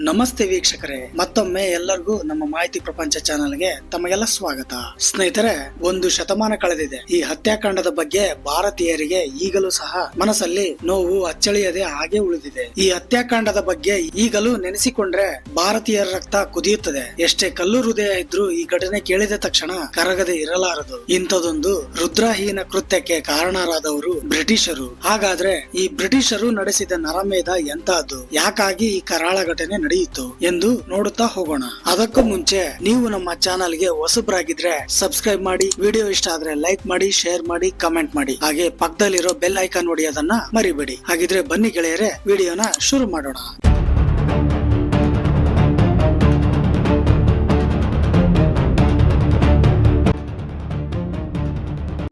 ನಮಸ್ತೆ ವೀಕ್ಷಕರೇ, ಮತ್ತೊಮ್ಮೆ ಎಲ್ಲರಿಗೂ ನಮ್ಮ ಮಾಹಿತಿ ಪ್ರಪಂಚ ಚಾನೆಲ್ಗೆ ತಮಗೆಲ್ಲ ಸ್ವಾಗತ. ಸ್ನೇಹಿತರೆ, ಒಂದು ಶತಮಾನ ಕಳೆದಿದೆ. ಈ ಹತ್ಯಾಕಾಂಡದ ಬಗ್ಗೆ ಭಾರತೀಯರಿಗೆ ಈಗಲೂ ಸಹ ಮನಸ್ಸಲ್ಲಿ ನೋವು ಅಚ್ಚಳಿಯದೆ ಹಾಗೆ ಉಳಿದಿದೆ. ಈ ಹತ್ಯಾಕಾಂಡದ ಬಗ್ಗೆ ಈಗಲೂ ನೆನೆಸಿಕೊಂಡ್ರೆ ಭಾರತೀಯರ ರಕ್ತ ಕುದಿಯುತ್ತದೆ. ಎಷ್ಟೇ ಕಲ್ಲು ಹೃದಯ ಇದ್ರೂ ಈ ಘಟನೆ ಕೇಳಿದ ತಕ್ಷಣ ಕರಗದೆ ಇರಲಾರದು. ಇಂಥದೊಂದು ರುದ್ರಹೀನ ಕೃತ್ಯಕ್ಕೆ ಕಾರಣರಾದವರು ಬ್ರಿಟಿಷರು. ಹಾಗಾದ್ರೆ ಈ ಬ್ರಿಟಿಷರು ನಡೆಸಿದ ನರಮೇಧ ಎಂತಹದ್ದು ಯಾಕಾಗಿ ಈ ಕರಾಳ ಘಟನೆ ನಡೆಯಿತು ಎಂದು ನೋಡುತ್ತಾ ಹೋಗೋಣ. ಅದಕ್ಕೂ ಮುಂಚೆ ನೀವು ನಮ್ಮ ಚಾನಲ್ಗೆ ಹೊಸಬ್ರಾಗಿದ್ರೆ ಸಬ್ಸ್ಕ್ರೈಬ್ ಮಾಡಿ, ವಿಡಿಯೋ ಇಷ್ಟ ಆದ್ರೆ ಲೈಕ್ ಮಾಡಿ, ಶೇರ್ ಮಾಡಿ, ಕಮೆಂಟ್ ಮಾಡಿ. ಹಾಗೆ ಪಕ್ಕದಲ್ಲಿರೋ ಬೆಲ್ ಐಕಾನ್ ಅದನ್ನ ಮರಿಬೇಡಿ. ಹಾಗಿದ್ರೆ ಬನ್ನಿ ಗೆಳೆಯರೆ, ವಿಡಿಯೋನ ಶುರು ಮಾಡೋಣ.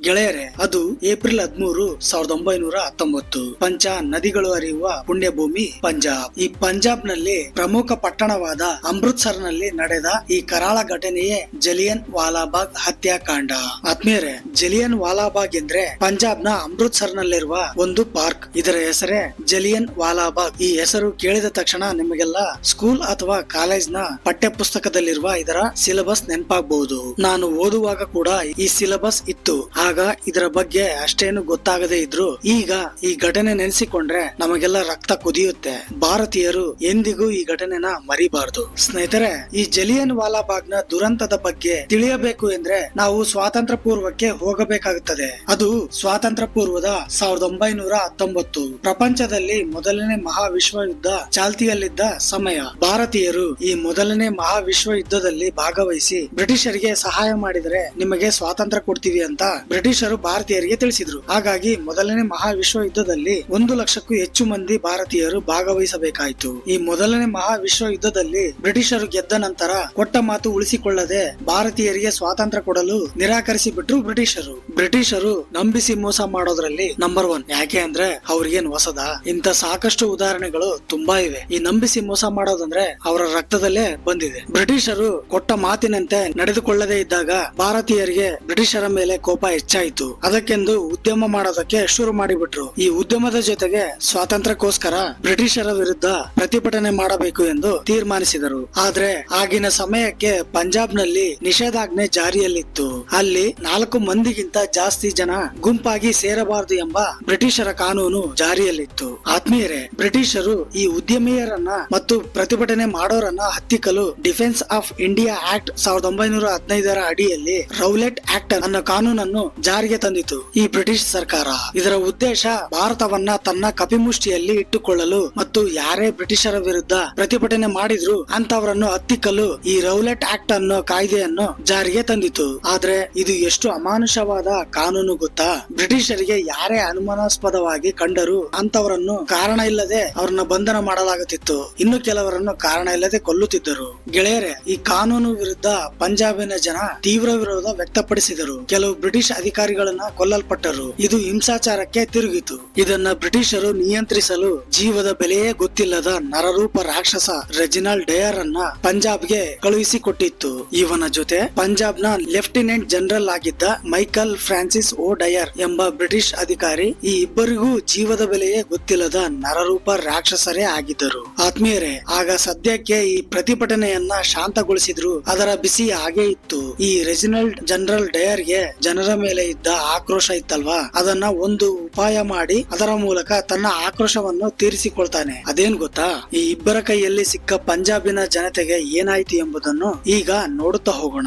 ಗೆಳೆಯರೆ, ಅದು ಏಪ್ರಿಲ್ ಹದಿಮೂರು, ಸಾವಿರದ ಒಂಬೈನೂರ ಹತ್ತೊಂಬತ್ತು. ಪಂಚ ನದಿಗಳು ಹರಿಯುವ ಪುಣ್ಯಭೂಮಿ ಪಂಜಾಬ್. ಈ ಪಂಜಾಬ್ನಲ್ಲಿ ಪ್ರಮುಖ ಪಟ್ಟಣವಾದ ಅಮೃತ್ಸರ್ನಲ್ಲಿ ನಡೆದ ಈ ಕರಾಳ ಘಟನೆಯೇ ಜಲಿಯನ್ ವಾಲಾಬಾಗ್ ಹತ್ಯಾಕಾಂಡ. ಆತ್ಮೀಯರೇ, ಜಲಿಯನ್ ವಾಲಾಬಾಗ್ ಎಂದ್ರೆ ಪಂಜಾಬ್ನ ಅಮೃತ್ಸರ್ ನಲ್ಲಿರುವ ಒಂದು ಪಾರ್ಕ್. ಇದರ ಹೆಸರೇ ಜಲಿಯನ್ ವಾಲಾಬಾಗ್. ಈ ಹೆಸರು ಕೇಳಿದ ತಕ್ಷಣ ನಿಮಗೆಲ್ಲ ಸ್ಕೂಲ್ ಅಥವಾ ಕಾಲೇಜ್ನ ಪಠ್ಯ ಪುಸ್ತಕದಲ್ಲಿರುವ ಇದರ ಸಿಲೆಬಸ್ ನೆನಪಾಗಬಹುದು ನಾನು ಓದುವಾಗ ಕೂಡ ಈ ಸಿಲೆಬಸ್ ಇತ್ತು. ಆಗ ಇದರ ಬಗ್ಗೆ ಅಷ್ಟೇನು ಗೊತ್ತಾಗದೇ ಇದ್ರು. ಈಗ ಈ ಘಟನೆ ನೆನೆಸಿಕೊಂಡ್ರೆ ನಮಗೆಲ್ಲ ರಕ್ತ ಕುದಿಯುತ್ತೆ. ಭಾರತೀಯರು ಎಂದಿಗೂ ಈ ಘಟನೆನ ಮರಿಬಾರದು. ಸ್ನೇಹಿತರೆ, ಈ ಜಲಿಯನ್ ವಾಲಾಬಾಗ್ನ ದುರಂತದ ಬಗ್ಗೆ ತಿಳಿಯಬೇಕು ಎಂದ್ರೆ ನಾವು ಸ್ವಾತಂತ್ರ್ಯ ಪೂರ್ವಕ್ಕೆ ಹೋಗಬೇಕಾಗುತ್ತದೆ. ಅದು ಸ್ವಾತಂತ್ರ್ಯ ಪೂರ್ವದ ಸಾವಿರದ ಒಂಬೈನೂರ ಹತ್ತೊಂಬತ್ತು. ಪ್ರಪಂಚದಲ್ಲಿ ಮೊದಲನೇ ಮಹಾವಿಶ್ವ ಯುದ್ಧ ಚಾಲ್ತಿಯಲ್ಲಿದ್ದ ಸಮಯ. ಭಾರತೀಯರು ಈ ಮೊದಲನೇ ಮಹಾವಿಶ್ವ ಯುದ್ಧದಲ್ಲಿ ಭಾಗವಹಿಸಿ ಬ್ರಿಟಿಷರಿಗೆ ಸಹಾಯ ಮಾಡಿದರೆ ನಿಮಗೆ ಸ್ವಾತಂತ್ರ್ಯ ಕೊಡ್ತೀವಿ ಅಂತ ಬ್ರಿಟಿಷರು ಭಾರತೀಯರಿಗೆ ತಿಳಿಸಿದ್ರು. ಹಾಗಾಗಿ ಮೊದಲನೇ ಮಹಾವಿಶ್ವ ಯುದ್ಧದಲ್ಲಿ ಒಂದು ಲಕ್ಷಕ್ಕೂ ಹೆಚ್ಚು ಮಂದಿ ಭಾರತೀಯರು ಭಾಗವಹಿಸಬೇಕಾಯಿತು. ಈ ಮೊದಲನೇ ಮಹಾವಿಶ್ವ ಯುದ್ಧದಲ್ಲಿ ಬ್ರಿಟಿಷರು ಗೆದ್ದ ನಂತರ ಕೊಟ್ಟ ಮಾತು ಉಳಿಸಿಕೊಳ್ಳದೆ ಭಾರತೀಯರಿಗೆ ಸ್ವಾತಂತ್ರ್ಯ ಕೊಡಲು ನಿರಾಕರಿಸಿ ಬಿಟ್ರು ಬ್ರಿಟಿಷರು. ಬ್ರಿಟಿಷರು ನಂಬಿಸಿ ಮೋಸ ಮಾಡೋದ್ರಲ್ಲಿ ನಂಬರ್ ಒನ್ ಯಾಕೆ ಅಂದ್ರೆ ಅವ್ರಿಗೇನ್ ಹೊಸದ? ಇಂತ ಸಾಕಷ್ಟು ಉದಾಹರಣೆಗಳು ತುಂಬಾ ಇವೆ. ಈ ನಂಬಿಸಿ ಮೋಸ ಮಾಡೋದಂದ್ರೆ ಅವರ ರಕ್ತದಲ್ಲೇ ಬಂದಿದೆ. ಬ್ರಿಟಿಷರು ಕೊಟ್ಟ ಮಾತಿನಂತೆ ನಡೆದುಕೊಳ್ಳದೇ ಇದ್ದಾಗ ಭಾರತೀಯರಿಗೆ ಬ್ರಿಟಿಷರ ಮೇಲೆ ಕೋಪ ಹೆಚ್ಚಾಯಿತು. ಅದಕ್ಕೆಂದು ಉದ್ಯಮ ಮಾಡೋದಕ್ಕೆ ಶುರು ಮಾಡಿಬಿಟ್ರು. ಈ ಉದ್ಯಮದ ಜೊತೆಗೆ ಸ್ವಾತಂತ್ರ್ಯಕ್ಕೋಸ್ಕರ ಬ್ರಿಟಿಷರ ವಿರುದ್ಧ ಪ್ರತಿಭಟನೆ ಮಾಡಬೇಕು ಎಂದು ತೀರ್ಮಾನಿಸಿದರು. ಆದ್ರೆ ಆಗಿನ ಸಮಯಕ್ಕೆ ಪಂಜಾಬ್ನಲ್ಲಿ ನಿಷೇಧಾಜ್ಞೆ ಜಾರಿಯಲ್ಲಿತ್ತು. ಅಲ್ಲಿ ನಾಲ್ಕು ಮಂದಿಗಿಂತ ಜಾಸ್ತಿ ಜನ ಗುಂಪಾಗಿ ಸೇರಬಾರದು ಎಂಬ ಬ್ರಿಟಿಷರ ಕಾನೂನು ಜಾರಿಯಲ್ಲಿತ್ತು. ಆತ್ಮೀಯರೇ, ಬ್ರಿಟಿಷರು ಈ ಉದ್ಯಮಿಯರನ್ನ ಮತ್ತು ಪ್ರತಿಭಟನೆ ಮಾಡೋರನ್ನ ಹತ್ತಿಕ್ಕಲು ಡಿಫೆನ್ಸ್ ಆಫ್ ಇಂಡಿಯಾ ಆಕ್ಟ್ ಸಾವಿರದ ಒಂಬೈನೂರ ಹದಿನೈದರ ಅಡಿಯಲ್ಲಿ ರೌಲೆಟ್ ಆಕ್ಟ್ ಅನ್ನೋ ಕಾನೂನನ್ನು ಜಾರಿಗೆ ತಂದಿತು. ಈ ಬ್ರಿಟಿಷ್ ಸರ್ಕಾರ ಇದರ ಉದ್ದೇಶ ಭಾರತವನ್ನ ತನ್ನ ಕಪಿಮುಷ್ಟಿಯಲ್ಲಿ ಇಟ್ಟುಕೊಳ್ಳಲು ಮತ್ತು ಯಾರೇ ಬ್ರಿಟಿಷರ ವಿರುದ್ಧ ಪ್ರತಿಭಟನೆ ಮಾಡಿದ್ರು ಅಂತವರನ್ನು ಹತ್ತಿಕ್ಕಲು ಈ ರೌಲೆಟ್ ಆಕ್ಟ್ ಅನ್ನೋ ಕಾಯ್ದೆಯನ್ನು ಜಾರಿಗೆ ತಂದಿತು. ಆದ್ರೆ ಇದು ಎಷ್ಟು ಅಮಾನುಷವಾದ ಕಾನೂನು ಗೊತ್ತಾ? ಬ್ರಿಟಿಷರಿಗೆ ಯಾರೇ ಅನುಮಾನಾಸ್ಪದವಾಗಿ ಕಂಡರು ಅಂತವರನ್ನು ಕಾರಣ ಇಲ್ಲದೆ ಅವ್ರನ್ನ ಬಂಧನ ಮಾಡಲಾಗುತ್ತಿತ್ತು. ಇನ್ನು ಕೆಲವರನ್ನು ಕಾರಣ ಇಲ್ಲದೆ ಕೊಲ್ಲುತ್ತಿದ್ದರು. ಗೆಳೆಯರೆ, ಈ ಕಾನೂನು ವಿರುದ್ಧ ಪಂಜಾಬಿನ ಜನ ತೀವ್ರ ವಿರೋಧ ವ್ಯಕ್ತಪಡಿಸಿದರು. ಕೆಲವು ಬ್ರಿಟಿಷ್ ಅಧಿಕಾರಿಗಳನ್ನ ಕೊಲ್ಲಲ್ಪಟ್ಟರು. ಇದು ಹಿಂಸಾಚಾರಕ್ಕೆ ತಿರುಗಿತು. ಇದನ್ನ ಬ್ರಿಟಿಷರು ನಿಯಂತ್ರಿಸಲು ಜೀವದ ಬೆಲೆಯೇ ಗೊತ್ತಿಲ್ಲದ ನರರೂಪ ರಾಕ್ಷಸ ರೆಜಿನಲ್ ಡಯರ್ ಅನ್ನ ಪಂಜಾಬ್ಗೆ ಕಳುಹಿಸಿಕೊಟ್ಟಿತ್ತು. ಇವನ ಜೊತೆ ಪಂಜಾಬ್ನ ಲೆಫ್ಟಿನೆಂಟ್ ಜನರಲ್ ಆಗಿದ್ದ ಮೈಕಲ್ ಫ್ರಾನ್ಸಿಸ್ ಓ ಡಯರ್ ಎಂಬ ಬ್ರಿಟಿಷ್ ಅಧಿಕಾರಿ ಈ ಇಬ್ಬರಿಗೂ ಜೀವದ ಬೆಲೆಯೇ ಗೊತ್ತಿಲ್ಲದ ನರರೂಪ ರಾಕ್ಷಸರೇ ಆಗಿದ್ದರು. ಆತ್ಮೀಯರೇ, ಆಗ ಸದ್ಯಕ್ಕೆ ಈ ಪ್ರತಿಭಟನೆಯನ್ನ ಶಾಂತಗೊಳಿಸಿದ್ರು. ಅದರ ಬಿಸಿ ಹಾಗೆ ಇತ್ತು. ಈ ರೆಜಿನಲ್ಡ್ ಜನರಲ್ ಡಯರ್ಗೆ ಜನರ ಮೇಲೆ ಇದ್ದ ಆಕ್ರೋಶ ಇತ್ತಲ್ವಾ? ಅದನ್ನ ಒಂದು ಉಪಾಯ ಮಾಡಿ ಅದರ ಮೂಲಕ ತನ್ನ ಆಕ್ರೋಶವನ್ನು ತೀರಿಸಿಕೊಳ್ತಾನೆ. ಅದೇನ್ ಗೊತ್ತಾ? ಈ ಇಬ್ಬರ ಕೈಯಲ್ಲಿ ಸಿಕ್ಕ ಪಂಜಾಬಿನ ಜನತೆಗೆ ಏನಾಯ್ತು ಎಂಬುದನ್ನು ಈಗ ನೋಡುತ್ತಾ ಹೋಗೋಣ.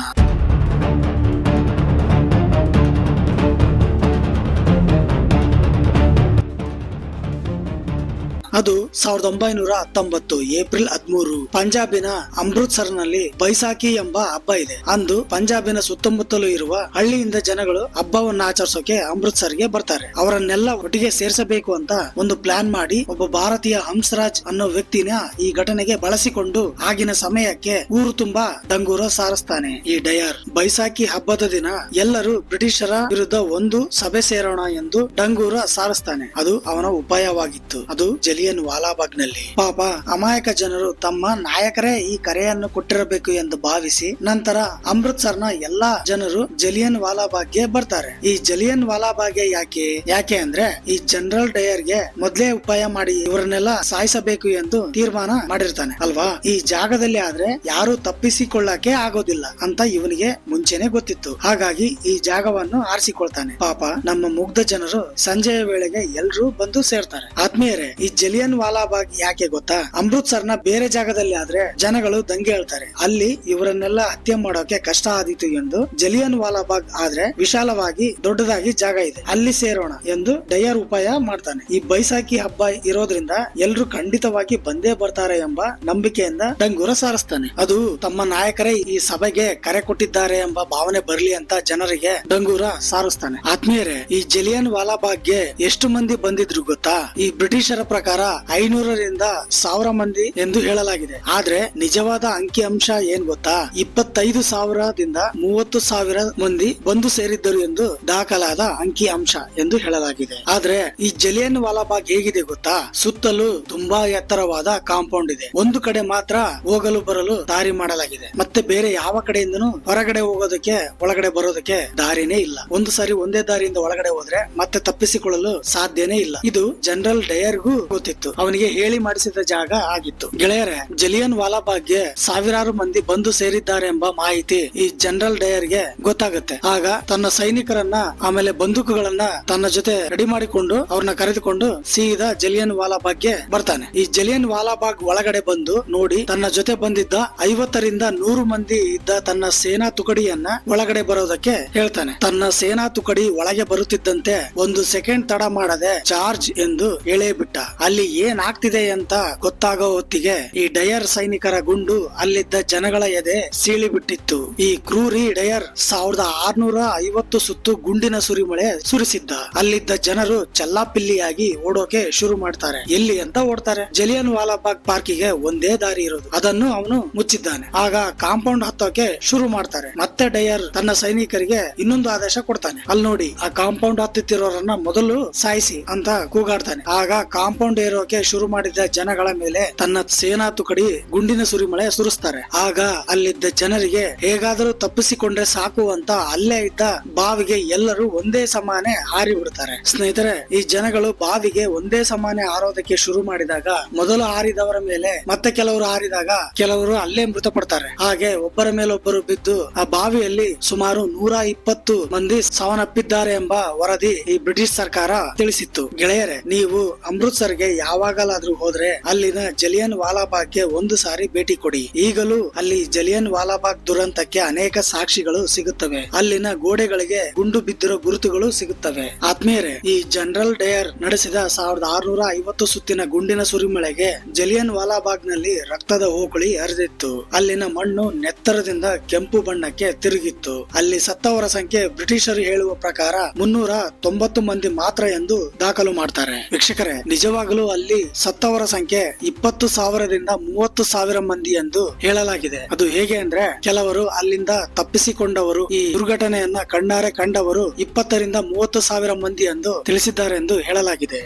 ಅದು ಸಾವಿರದ ಒಂಬೈನೂರ ಹತ್ತೊಂಬತ್ತು ಏಪ್ರಿಲ್ ಹದಿಮೂರು. ಪಂಜಾಬಿನ ಅಮೃತ್ಸರ್ನಲ್ಲಿ ಬೈಸಾಖಿ ಎಂಬ ಹಬ್ಬ ಇದೆ. ಅಂದು ಪಂಜಾಬಿನ ಸುತ್ತಮುತ್ತಲೂ ಇರುವ ಹಳ್ಳಿಯಿಂದ ಜನಗಳು ಹಬ್ಬವನ್ನು ಆಚರಿಸೋಕೆ ಅಮೃತ್ಸರ್ಗೆ ಬರ್ತಾರೆ. ಅವರನ್ನೆಲ್ಲ ಒಟ್ಟಿಗೆ ಸೇರಿಸಬೇಕು ಅಂತ ಒಂದು ಪ್ಲಾನ್ ಮಾಡಿ ಒಬ್ಬ ಭಾರತೀಯ ಹಂಸರಾಜ್ ಅನ್ನೋ ವ್ಯಕ್ತಿನ ಈ ಘಟನೆಗೆ ಬಳಸಿಕೊಂಡು ಆಗಿನ ಸಮಯಕ್ಕೆ ಊರು ತುಂಬಾ ಡಂಗೂರ ಸಾರಿಸ್ತಾನೆ. ಈ ಡಯರ್ ಬೈಸಾಖಿ ಹಬ್ಬದ ದಿನ ಎಲ್ಲರೂ ಬ್ರಿಟಿಷರ ವಿರುದ್ಧ ಒಂದು ಸಭೆ ಸೇರೋಣ ಎಂದು ಡಂಗೂರ ಸಾರಿಸ್ತಾನೆ. ಅದು ಅವನ ಉಪಾಯವಾಗಿತ್ತು. ಅದು ಜಲಿಯನ್ ಜಲಿಯನ್ ವಾಲಾಬಾಗ್ನಲ್ಲಿ. ಪಾಪ ಅಮಾಯಕ ಜನರು ತಮ್ಮ ನಾಯಕರೇ ಈ ಕರೆಯನ್ನು ಕೊಟ್ಟಿರಬೇಕು ಎಂದು ಭಾವಿಸಿ ನಂತರ ಅಮೃತ್ಸರ್ನ ಎಲ್ಲಾ ಜನರು ಜಲಿಯನ್ ವಾಲಾಬಾಗ್ಗೆ ಬರ್ತಾರೆ. ಈ ಜಲಿಯನ್ ವಾಲಾಬಾಗ್ಗೆ ಯಾಕೆ? ಯಾಕೆ ಅಂದ್ರೆ ಈ ಜನರಲ್ ಡಯರ್ಗೆ ಮೊದ್ಲೇ ಉಪಾಯ ಮಾಡಿ ಇವರನ್ನೆಲ್ಲ ಸಾಯಿಸಬೇಕು ಎಂದು ತೀರ್ಮಾನ ಮಾಡಿರ್ತಾನೆ, ಅಲ್ವಾ? ಈ ಜಾಗದಲ್ಲಿ ಆದ್ರೆ ಯಾರು ತಪ್ಪಿಸಿಕೊಳ್ಳಕ್ಕೆ ಆಗೋದಿಲ್ಲ ಅಂತ ಇವನಿಗೆ ಮುಂಚೆನೆ ಗೊತ್ತಿತ್ತು. ಹಾಗಾಗಿ ಈ ಜಾಗವನ್ನು ಆರಿಸಿಕೊಳ್ತಾನೆ. ಪಾಪ ನಮ್ಮ ಮುಗ್ಧ ಜನರು ಸಂಜೆಯ ವೇಳೆಗೆ ಎಲ್ರೂ ಬಂದು ಸೇರ್ತಾರೆ. ಆತ್ಮೀಯರೇ, ಈ ಜಲಿಯನ್ ವಾಲಾಬಾಗ್ ಯಾಕೆ ಗೊತ್ತಾ? ಅಮೃತ್ಸರ್ನ ಬೇರೆ ಜಾಗದಲ್ಲಿ ಆದ್ರೆ ಜನಗಳು ದಂಗೆ ಹೇಳ್ತಾರೆ. ಅಲ್ಲಿ ಇವರನ್ನೆಲ್ಲ ಹತ್ಯೆ ಮಾಡೋಕೆ ಕಷ್ಟ ಆದೀತು ಎಂದು ಜಲಿಯನ್ ವಾಲಾಬಾಗ್ ಆದ್ರೆ ವಿಶಾಲವಾಗಿ ದೊಡ್ಡದಾಗಿ ಜಾಗ ಇದೆ. ಅಲ್ಲಿ ಸೇರೋಣ ಎಂದು ಡಯರ್ ಉಪಾಯ ಮಾಡ್ತಾನೆ. ಈ ಬೈಸಾಕಿ ಹಬ್ಬ ಇರೋದ್ರಿಂದ ಎಲ್ರು ಖಂಡಿತವಾಗಿ ಬಂದೇ ಬರ್ತಾರೆ ಎಂಬ ನಂಬಿಕೆಯಿಂದ ಡಂಗೂರ ಸಾರಿಸ್ತಾನೆ. ಅದು ತಮ್ಮ ನಾಯಕರೇ ಈ ಸಭೆಗೆ ಕರೆ ಕೊಟ್ಟಿದ್ದಾರೆ ಎಂಬ ಭಾವನೆ ಬರ್ಲಿ ಅಂತ ಜನರಿಗೆ ಡಂಗೂರ ಸಾರಿಸ್ತಾನೆ. ಆತ್ಮೀಯರೇ, ಈ ಜಲಿಯನ್ ವಾಲಾಬಾಗ್ಗೆ ಎಷ್ಟು ಮಂದಿ ಬಂದಿದ್ರು ಗೊತ್ತಾ? ಈ ಬ್ರಿಟಿಷರ ಪ್ರಕಾರ ಐನೂರರಿಂದ ಸಾವಿರ ಮಂದಿ ಎಂದು ಹೇಳಲಾಗಿದೆ. ಆದ್ರೆ ನಿಜವಾದ ಅಂಕಿ ಅಂಶ ಏನ್ ಗೊತ್ತಾ? ಇಪ್ಪತ್ತೈದು ಸಾವಿರದಿಂದ ಮೂವತ್ತು ಸಾವಿರ ಮಂದಿ ಬಂದು ಸೇರಿದ್ದರು ಎಂದು ದಾಖಲಾದ ಅಂಕಿ ಅಂಶ ಎಂದು ಹೇಳಲಾಗಿದೆ. ಆದ್ರೆ ಈ ಜಲಿಯನ್ ವಾಲಾಬಾಗ್ ಹೇಗಿದೆ ಗೊತ್ತಾ? ಸುತ್ತಲೂ ತುಂಬಾ ಎತ್ತರವಾದ ಕಾಂಪೌಂಡ್ ಇದೆ. ಒಂದು ಕಡೆ ಮಾತ್ರ ಹೋಗಲು ಬರಲು ದಾರಿ ಮಾಡಲಾಗಿದೆ. ಮತ್ತೆ ಬೇರೆ ಯಾವ ಕಡೆಯಿಂದನು ಹೊರಗಡೆ ಹೋಗೋದಕ್ಕೆ, ಒಳಗಡೆ ಬರೋದಕ್ಕೆ ದಾರಿನೇ ಇಲ್ಲ. ಒಂದು ಸಾರಿ ಒಂದೇ ದಾರಿಯಿಂದ ಒಳಗಡೆ ಹೋದ್ರೆ ಮತ್ತೆ ತಪ್ಪಿಸಿಕೊಳ್ಳಲು ಸಾಧ್ಯನೇ ಇಲ್ಲ. ಇದು ಜನರಲ್ ಡಯರ್ಗೂ ಗೊತ್ತಿತ್ತು ಅವನಿಗೆ ಹೇಳಿ ಮಾಡಿಸಿದ ಜಾಗ ಆಗಿತ್ತು. ಗೆಳೆಯರೆ, ಜಲಿಯನ್ ವಾಲಾಬಾಗ್ಗೆ ಸಾವಿರಾರು ಮಂದಿ ಬಂದು ಸೇರಿದ್ದಾರೆ ಎಂಬ ಮಾಹಿತಿ ಈ ಜನರಲ್ ಡಯರ್ಗೆ ಗೊತ್ತಾಗುತ್ತೆ. ಆಗ ತನ್ನ ಸೈನಿಕರನ್ನ, ಆಮೇಲೆ ಬಂದೂಕುಗಳನ್ನ ತನ್ನ ಜೊತೆ ರೆಡಿ ಮಾಡಿಕೊಂಡು ಅವ್ರನ್ನ ಕರೆದುಕೊಂಡು ಸೀದಾ ಜಲಿಯನ್ ವಾಲಾಬಾಗ್ಗೆ ಬರ್ತಾನೆ. ಈ ಜಲಿಯನ್ ವಾಲಾಬಾಗ್ ಒಳಗಡೆ ಬಂದು ನೋಡಿ ತನ್ನ ಜೊತೆ ಬಂದಿದ್ದ ಐವತ್ತರಿಂದ ನೂರು ಮಂದಿ ಇದ್ದ ತನ್ನ ಸೇನಾ ತುಕಡಿಯನ್ನ ಒಳಗಡೆ ಬರೋದಕ್ಕೆ ಹೇಳ್ತಾನೆ. ತನ್ನ ಸೇನಾ ತುಕಡಿ ಒಳಗೆ ಬರುತ್ತಿದ್ದಂತೆ ಒಂದು ಸೆಕೆಂಡ್ ತಡ ಮಾಡದೆ ಚಾರ್ಜ್ ಎಂದು ಹೇಳೇ ಬಿಟ್ಟ ಅಲ್ಲಿ ಏನ್ ಆಗ್ತಿದೆ ಅಂತ ಗೊತ್ತಾಗೋ ಹೊತ್ತಿಗೆ ಈ ಡಯರ್ ಸೈನಿಕರ ಗುಂಡು ಅಲ್ಲಿದ್ದ ಜನಗಳ ಎದೆ ಸೀಳಿಬಿಟ್ಟಿತ್ತು. ಈ ಕ್ರೂರಿ ಡಯರ್ ಸಾವಿರದ ಆರ್ನೂರ ಐವತ್ತು ಸುತ್ತು ಗುಂಡಿನ ಸುರಿಮಳೆ ಸುರಿಸಿದ್ದ. ಅಲ್ಲಿದ್ದ ಜನರು ಚಲ್ಲಾಪಿಲ್ಲಿಯಾಗಿ ಓಡೋಕೆ ಶುರು ಮಾಡ್ತಾರೆ. ಎಲ್ಲಿ ಅಂತ ಓಡ್ತಾರೆ. ಜಲಿಯನ್ ವಾಲಾಬಾಗ್ ಪಾರ್ಕಿಗೆ ಒಂದೇ ದಾರಿ ಇರೋದು. ಅದನ್ನು ಅವನು ಮುಚ್ಚಿದ್ದಾನೆ. ಆಗ ಕಾಂಪೌಂಡ್ ಹತ್ತೋಕೆ ಶುರು ಮಾಡ್ತಾರೆ. ಮತ್ತೆ ಡಯರ್ ತನ್ನ ಸೈನಿಕರಿಗೆ ಇನ್ನೊಂದು ಆದೇಶ ಕೊಡ್ತಾನೆ. ಅಲ್ಲಿ ನೋಡಿ ಆ ಕಾಂಪೌಂಡ್ ಹತ್ತುತ್ತಿರೋರನ್ನ ಮೊದಲು ಸಾಯಿಸಿ ಅಂತ ಕೂಗಾಡ್ತಾನೆ. ಆಗ ಕಾಂಪೌಂಡ್ ಏರೋಕೆ ಶುರು ಮಾಡಿದ ಜನಗಳ ಮೇಲೆ ತನ್ನ ಸೇನಾ ತುಕಡಿ ಗುಂಡಿನ ಸುರಿಮಳೆ ಸುರಿಸ್ತಾರೆ. ಆಗ ಅಲ್ಲಿದ್ದ ಜನರಿಗೆ ಹೇಗಾದರೂ ತಪ್ಪಿಸಿಕೊಂಡ್ರೆ ಸಾಕು ಅಂತ ಅಲ್ಲೇ ಇದ್ದ ಬಾವಿಗೆ ಎಲ್ಲರೂ ಒಂದೇ ಸಮಾನೆ ಹಾರಿ ಬಿಡ್ತಾರೆ. ಸ್ನೇಹಿತರೆ, ಈ ಜನಗಳು ಬಾವಿಗೆ ಒಂದೇ ಸಮಾನೆ ಹಾರೋದಕ್ಕೆ ಶುರು ಮಾಡಿದಾಗ ಮೊದಲು ಹಾರಿದವರ ಮೇಲೆ, ಮತ್ತೆ ಕೆಲವರು ಹಾರಿದಾಗ ಕೆಲವರು ಅಲ್ಲೇ ಮೃತಪಡ್ತಾರೆ. ಹಾಗೆ ಒಬ್ಬರ ಮೇಲೊಬ್ಬರು ಬಿದ್ದು ಆ ಬಾವಿಯಲ್ಲಿ ಸುಮಾರು ನೂರ ಇಪ್ಪತ್ತು ಮಂದಿ ಸಾವನ್ನಪ್ಪಿದ್ದಾರೆ ಎಂಬ ವರದಿ ಈ ಬ್ರಿಟಿಷ್ ಸರ್ಕಾರ ತಿಳಿಸಿತ್ತು. ಗೆಳೆಯರೆ, ನೀವು ಅಮೃತ್ಸರ್ಗೆ ಯಾವಾಗಲಾದ್ರೂ ಹೋದ್ರೆ ಅಲ್ಲಿನ ಜಲಿಯನ್ ವಾಲಾಬಾಗ್ಗೆ ಒಂದು ಸಾರಿ ಭೇಟಿ ಕೊಡಿ. ಈಗಲೂ ಅಲ್ಲಿ ಜಲಿಯನ್ ವಾಲಾಬಾಗ್ ದುರಂತಕ್ಕೆ ಅನೇಕ ಸಾಕ್ಷಿಗಳು ಸಿಗುತ್ತವೆ. ಅಲ್ಲಿನ ಗೋಡೆಗಳಿಗೆ ಗುಂಡು ಬಿದ್ದಿರೋ ಗುರುತುಗಳು ಸಿಗುತ್ತವೆ. ಆತ್ಮೀಯರೇ, ಈ ಜನರಲ್ ಡೇಯರ್ ನಡೆಸಿದ ಸಾವಿರದ ಆರುನೂರ ಐವತ್ತು ಸುತ್ತಿನ ಗುಂಡಿನ ಸುರಿಮಳೆಗೆ ಜಲಿಯನ್ ವಾಲಾಬಾಗ್ನಲ್ಲಿ ರಕ್ತದ ಹೋಕುಳಿ ಹರಿದಿತ್ತು. ಅಲ್ಲಿನ ಮಣ್ಣು ನೆತ್ತರದಿಂದ ಕೆಂಪು ಬಣ್ಣಕ್ಕೆ ತಿರುಗಿತ್ತು. ಅಲ್ಲಿ ಸತ್ತವರ ಸಂಖ್ಯೆ ಬ್ರಿಟಿಷರು ಹೇಳುವ ಪ್ರಕಾರ ಮುನ್ನೂರ ತೊಂಬತ್ತು ಮಂದಿ ಮಾತ್ರ ಎಂದು ದಾಖಲು ಮಾಡ್ತಾರೆ. ವೀಕ್ಷಕರೇ, ನಿಜವಾಗಲೂ ಅಲ್ಲಿ ಸತ್ತವರ ಸಂಖ್ಯೆ ಇಪ್ಪತ್ತು ಸಾವಿರದಿಂದ ಮೂವತ್ತು ಸಾವಿರ ಮಂದಿ ಎಂದು ಹೇಳಲಾಗಿದೆ. ಅದು ಹೇಗೆ ಅಂದ್ರೆ ಕೆಲವರು ಅಲ್ಲಿಂದ ತಪ್ಪಿಸಿಕೊಂಡವರು ಈ ದುರ್ಘಟನೆಯನ್ನ ಕಣ್ಣಾರೆ ಕಂಡವರು ಇಪ್ಪತ್ತರಿಂದ ಮೂವತ್ತು ಸಾವಿರ ಮಂದಿ ಎಂದು ತಿಳಿಸಿದ್ದಾರೆ ಎಂದು ಹೇಳಲಾಗಿದೆ.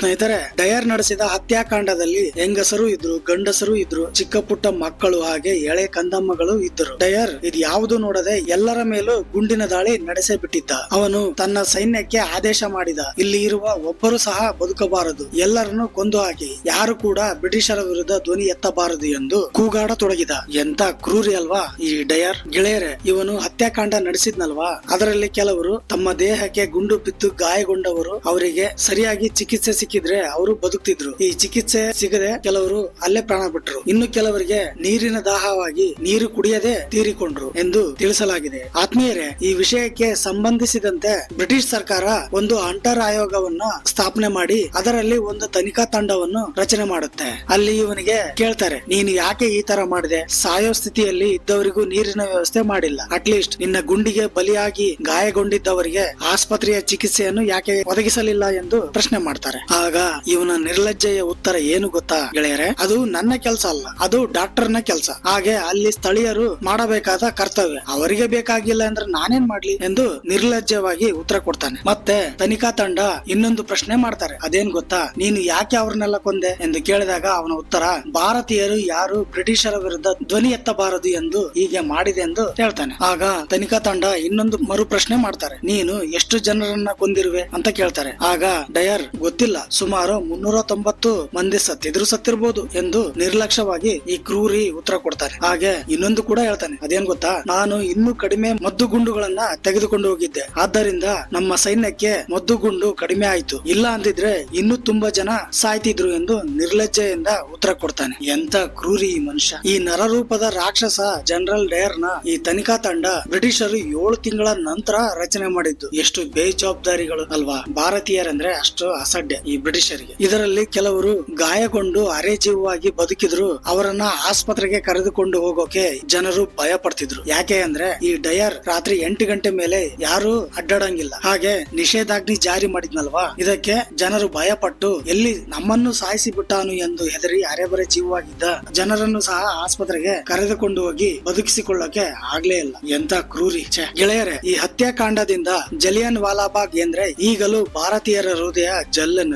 ಸ್ನೇಹಿತರೆ, ಡಯರ್ ನಡೆಸಿದ ಹತ್ಯಾಕಾಂಡದಲ್ಲಿ ಹೆಂಗಸರು ಇದ್ರು, ಗಂಡಸರು ಇದ್ರು, ಚಿಕ್ಕ ಪುಟ್ಟ ಮಕ್ಕಳು ಹಾಗೆ ಎಳೆ ಕಂದಮ್ಮಗಳು ಇದ್ದರು. ಡಯರ್ ಇದು ಯಾವುದು ನೋಡದೆ ಎಲ್ಲರ ಮೇಲೂ ಗುಂಡಿನ ದಾಳಿ ನಡೆಸೇ ಬಿಟ್ಟಿದ್ದ ಅವನು ತನ್ನ ಸೈನ್ಯಕ್ಕೆ ಆದೇಶ ಮಾಡಿದ. ಇಲ್ಲಿ ಇರುವ ಒಬ್ಬರು ಸಹ ಬದುಕಬಾರದು. ಎಲ್ಲರನ್ನು ಕೊಂದು ಹಾಕಿ. ಯಾರು ಕೂಡ ಬ್ರಿಟಿಷರ ವಿರುದ್ಧ ಧ್ವನಿ ಎತ್ತಬಾರದು ಎಂದು ಕೂಗಾಡತೊಡಗಿದ ಎಂತ ಕ್ರೂರಿ ಅಲ್ವಾ ಈ ಡಯರ್? ಗೆಳೆಯರೆ, ಇವನು ಹತ್ಯಾಕಾಂಡ ನಡೆಸಿದ್ನಲ್ವಾ? ಅದರಲ್ಲಿ ಕೆಲವರು ತಮ್ಮ ದೇಹಕ್ಕೆ ಗುಂಡು ಬಿದ್ದು ಗಾಯಗೊಂಡವರು ಅವರಿಗೆ ಸರಿಯಾಗಿ ಚಿಕಿತ್ಸೆ ಸಿಕ್ಕಿದ್ರೆ ಅವರು ಬದುಕ್ತಿದ್ರು. ಈ ಚಿಕಿತ್ಸೆ ಸಿಗದೆ ಕೆಲವರು ಅಲ್ಲೇ ಪ್ರಾಣ ಬಿಟ್ಟರು ಇನ್ನು ಕೆಲವರಿಗೆ ನೀರಿನ ದಾಹವಾಗಿ ನೀರು ಕುಡಿಯದೆ ತೀರಿಕೊಂಡ್ರು ಎಂದು ತಿಳಿಸಲಾಗಿದೆ. ಆತ್ಮೀಯರೇ, ಈ ವಿಷಯಕ್ಕೆ ಸಂಬಂಧಿಸಿದಂತೆ ಬ್ರಿಟಿಷ್ ಸರ್ಕಾರ ಒಂದು ಅಂಟರ್ ಆಯೋಗವನ್ನ ಸ್ಥಾಪನೆ ಮಾಡಿ ಅದರಲ್ಲಿ ಒಂದು ತನಿಖಾ ತಂಡವನ್ನು ರಚನೆ ಮಾಡುತ್ತೆ. ಅಲ್ಲಿ ಇವನಿಗೆ ಕೇಳ್ತಾರೆ, ನೀನು ಯಾಕೆ ಈ ತರ ಮಾಡಿದೆ? ಸಾಯೋ ಸ್ಥಿತಿಯಲ್ಲಿ ಇದ್ದವರಿಗೂ ನೀರಿನ ವ್ಯವಸ್ಥೆ ಮಾಡಿಲ್ಲ. ಅಟ್ಲೀಸ್ಟ್ ನಿನ್ನ ಗುಂಡಿಗೆ ಬಲಿಯಾಗಿ ಗಾಯಗೊಂಡಿದ್ದವರಿಗೆ ಆಸ್ಪತ್ರೆಯ ಚಿಕಿತ್ಸೆಯನ್ನು ಯಾಕೆ ಒದಗಿಸಲಿಲ್ಲ? ಎಂದು ಪ್ರಶ್ನೆ ಮಾಡ್ತಾರೆ. ಆಗ ಇವನ ನಿರ್ಲಜ್ಜೆಯ ಉತ್ತರ ಏನು ಗೊತ್ತಾ ಗೆಳೆಯರೆ? ಅದು ನನ್ನ ಕೆಲಸ ಅಲ್ಲ, ಅದು ಡಾಕ್ಟರ್ನ ಕೆಲಸ. ಹಾಗೆ ಅಲ್ಲಿ ಸ್ಥಳೀಯರು ಮಾಡಬೇಕಾದ ಕರ್ತವ್ಯ. ಅವರಿಗೆ ಬೇಕಾಗಿಲ್ಲ ಅಂದ್ರೆ ನಾನೇನ್ ಮಾಡ್ಲಿ ಎಂದು ನಿರ್ಲಜ್ಜವಾಗಿ ಉತ್ತರ ಕೊಡ್ತಾನೆ. ಮತ್ತೆ ತನಿಖಾ ತಂಡ ಇನ್ನೊಂದು ಪ್ರಶ್ನೆ ಮಾಡ್ತಾರೆ. ಅದೇನ್ ಗೊತ್ತಾ? ನೀನು ಯಾಕೆ ಅವ್ರನ್ನೆಲ್ಲ ಕೊಂದೆ ಎಂದು ಕೇಳಿದಾಗ ಅವನ ಉತ್ತರ, ಭಾರತೀಯರು ಯಾರು ಬ್ರಿಟಿಷರ ವಿರುದ್ಧ ಧ್ವನಿ ಎತ್ತಬಾರದು ಎಂದು ಹೀಗೆ ಮಾಡಿದೆ ಎಂದು ಹೇಳ್ತಾನೆ. ಆಗ ತನಿಖಾ ತಂಡ ಇನ್ನೊಂದು ಮರು ಪ್ರಶ್ನೆ ಮಾಡ್ತಾರೆ. ನೀನು ಎಷ್ಟು ಜನರನ್ನ ಕೊಂದಿರುವೆ ಅಂತ ಕೇಳ್ತಾರೆ. ಆಗ ಡಯರ್, ಗೊತ್ತಿಲ್ಲ. ಸುಮಾರು ಮುನ್ನೂರ ತೊಂಬತ್ತು ಮಂದಿ ಸತ್ತಿದ್ರು ಸತ್ತಿರ್ಬೋದು ಎಂದು ನಿರ್ಲಕ್ಷ್ಯವಾಗಿ ಈ ಕ್ರೂರಿ ಉತ್ತರ ಕೊಡ್ತಾರೆ. ಹಾಗೆ ಇನ್ನೊಂದು ಕೂಡ ಹೇಳ್ತಾನೆ. ಅದೇನ್ ಗೊತ್ತಾ? ನಾನು ಇನ್ನೂ ಕಡಿಮೆ ಮದ್ದು ಗುಂಡುಗಳನ್ನ ತೆಗೆದುಕೊಂಡು ಹೋಗಿದ್ದೆ. ಆದ್ದರಿಂದ ನಮ್ಮ ಸೈನ್ಯಕ್ಕೆ ಮದ್ದು ಗುಂಡು ಕಡಿಮೆ ಆಯ್ತು. ಇಲ್ಲ ಅಂದಿದ್ರೆ ಇನ್ನೂ ತುಂಬಾ ಜನ ಸಾಯ್ತಿದ್ರು ಎಂದು ನಿರ್ಲಜ್ಜೆಯಿಂದ ಉತ್ತರ ಕೊಡ್ತಾನೆ. ಎಂತ ಕ್ರೂರಿ ಈ ಮನುಷ್ಯ. ಈ ನರರೂಪದ ರಾಕ್ಷಸ ಜನರಲ್ ಡೇರ್ನ ಈ ತನಿಖಾ ತಂಡ ಬ್ರಿಟಿಷರು ಏಳು ತಿಂಗಳ ನಂತರ ರಚನೆ ಮಾಡಿದ್ದು. ಎಷ್ಟು ಬೇಜವಾಬ್ದಾರಿಗಳು ಅಲ್ವಾ? ಭಾರತೀಯರಂದ್ರೆ ಅಷ್ಟು ಅಸಡ್ಡೆ ಈ ಬ್ರಿಟಿಷರಿಗೆ. ಇದರಲ್ಲಿ ಕೆಲವರು ಗಾಯಗೊಂಡು ಅರೆಜೀವವಾಗಿ ಬದುಕಿದ್ರು, ಅವರನ್ನ ಆಸ್ಪತ್ರೆಗೆ ಕರೆದುಕೊಂಡು ಹೋಗೋಕೆ ಜನರು ಭಯ ಪಡ್ತಿದ್ರು ಯಾಕೆ ಅಂದ್ರೆ ಈ ಡಯರ್ ರಾತ್ರಿ ಎಂಟು ಗಂಟೆ ಮೇಲೆ ಯಾರು ಅಡ್ಡಾಡಂಗಿಲ್ಲ. ಹಾಗೆ ನಿಷೇಧಾಜ್ಞೆ ಜಾರಿ ಮಾಡಿದ್ನಲ್ವಾ? ಇದಕ್ಕೆ ಜನರು ಭಯ ಪಟ್ಟು ಎಲ್ಲಿ ನಮ್ಮನ್ನು ಸಾಯಿಸಿ ಬಿಟ್ಟಾನು ಎಂದು ಹೆದರಿ ಅರೆಬರೆ ಜೀವವಾಗಿದ್ದ ಜನರನ್ನು ಸಹ ಆಸ್ಪತ್ರೆಗೆ ಕರೆದುಕೊಂಡು ಹೋಗಿ ಬದುಕಿಸಿಕೊಳ್ಳೋಕೆ ಆಗ್ಲೇ ಇಲ್ಲ. ಎಂತ ಕ್ರೂರಿ ಗೆಳೆಯರೇ, ಈ ಹತ್ಯಾಕಾಂಡದಿಂದ ಜಲಿಯನ್ ವಾಲಾಬಾಗ್ ಎಂದ್ರೆ ಈಗಲೂ ಭಾರತೀಯರ ಹೃದಯ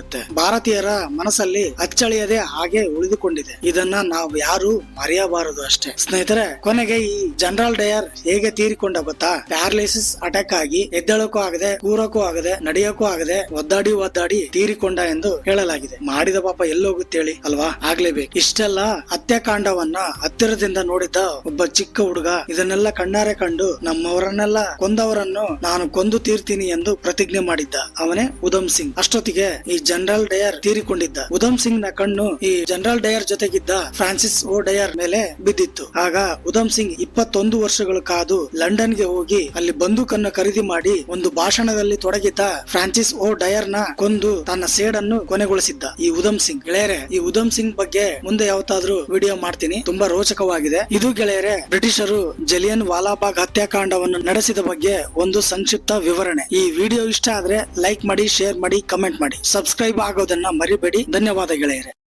ಜಲ್ಲೆನ್ನುತ್ತೆ ಭಾರತೀಯರ ಮನಸ್ಸಲ್ಲಿ ಅಚ್ಚಳಿಯದೆ ಹಾಗೆ ಉಳಿದುಕೊಂಡಿದೆ. ಇದನ್ನ ನಾವು ಯಾರು ಮರೆಯಬಾರದು ಅಷ್ಟೇ. ಸ್ನೇಹಿತರೆ, ಕೊನೆಗೆ ಈ ಜನರಲ್ ಡಯರ್ ಹೇಗೆ ತೀರಿಕೊಂಡ ಗೊತ್ತಾ? ಪ್ಯಾರಲಿಸಿಸ್ ಅಟ್ಯಾಕ್ ಆಗಿ ಎದ್ದೇಳಕ್ಕೂ ಆಗದೆ, ಕೂರಕ್ಕೂ ಆಗದೆ, ನಡೆಯಕ್ಕೂ ಆಗದೆ ಒದ್ದಾಡಿ ಒದ್ದಾಡಿ ತೀರಿಕೊಂಡ ಎಂದು ಹೇಳಲಾಗಿದೆ. ಮಾಡಿದ ಪಾಪ ಎಲ್ಲೋಗುತ್ತೇಳಿ ಅಲ್ವಾ? ಆಗ್ಲೇಬೇಕು. ಇಷ್ಟೆಲ್ಲ ಹತ್ಯಾಕಾಂಡವನ್ನ ಹತ್ತಿರದಿಂದ ನೋಡಿದ್ದ ಒಬ್ಬ ಚಿಕ್ಕ ಹುಡುಗ ಇದನ್ನೆಲ್ಲ ಕಣ್ಣಾರೆ ಕಂಡು ನಮ್ಮವರನ್ನೆಲ್ಲ ಕೊಂದವರನ್ನು ನಾನು ಕೊಂದು ತೀರ್ತೀನಿ ಎಂದು ಪ್ರತಿಜ್ಞೆ ಮಾಡಿದ್ದ. ಅವನೇ ಉಧಮ್ ಸಿಂಗ್. ಅಷ್ಟೊತ್ತಿಗೆ ಈ ಜನರಲ್ ಡಯರ್ ತೀರಿಕೊಂಡಿದ್ದ. ಉಧಮ್ ಸಿಂಗ್ನ ಕಣ್ಣು ಈ ಜನರಲ್ ಡಯರ್ ಜೊತೆಗಿದ್ದ ಫ್ರಾನ್ಸಿಸ್ ಓ ಡಯರ್ ಮೇಲೆ ಬಿದ್ದಿತ್ತು. ಆಗ ಉಧಮ್ ಸಿಂಗ್ ಇಪ್ಪತ್ತೊಂದು ವರ್ಷಗಳು ಕಾದು ಲಂಡನ್ಗೆ ಹೋಗಿ ಅಲ್ಲಿ ಬಂದೂಕನ್ನು ಖರೀದಿ ಮಾಡಿ ಒಂದು ಭಾಷಣದಲ್ಲಿ ತೊಡಗಿದ್ದ ಫ್ರಾನ್ಸಿಸ್ ಓ ಡಯರ್ನ ಕೊಂದು ತನ್ನ ಸೇಡನ್ನು ಕೊನೆಗೊಳಿಸಿದ್ದ. ಈ ಉಧಮ್ ಸಿಂಗ್ ಗೆಳೆಯರೆ, ಈ ಉಧಮ್ ಸಿಂಗ್ ಬಗ್ಗೆ ಮುಂದೆ ಯಾವತ್ತಾದ್ರೂ ವಿಡಿಯೋ ಮಾಡ್ತೀನಿ. ತುಂಬಾ ರೋಚಕವಾಗಿದೆ. ಇದು ಗೆಳೆಯರೆ, ಬ್ರಿಟಿಷರು ಜಲಿಯನ್ ವಾಲಾಬಾಗ್ ಹತ್ಯಾಕಾಂಡವನ್ನು ನಡೆಸಿದ ಬಗ್ಗೆ ಒಂದು ಸಂಕ್ಷಿಪ್ತ ವಿವರಣೆ. ಈ ವಿಡಿಯೋ ಇಷ್ಟ ಆದ್ರೆ ಲೈಕ್ ಮಾಡಿ, ಶೇರ್ ಮಾಡಿ, ಕಮೆಂಟ್ ಮಾಡಿ. ಸಬ್ಸ್ಕ್ರೈಬ್ ಆಗೋದನ್ನ ಮರಿಬೇಡಿ. ಧನ್ಯವಾದ ಗೆಳೆಯರೆ.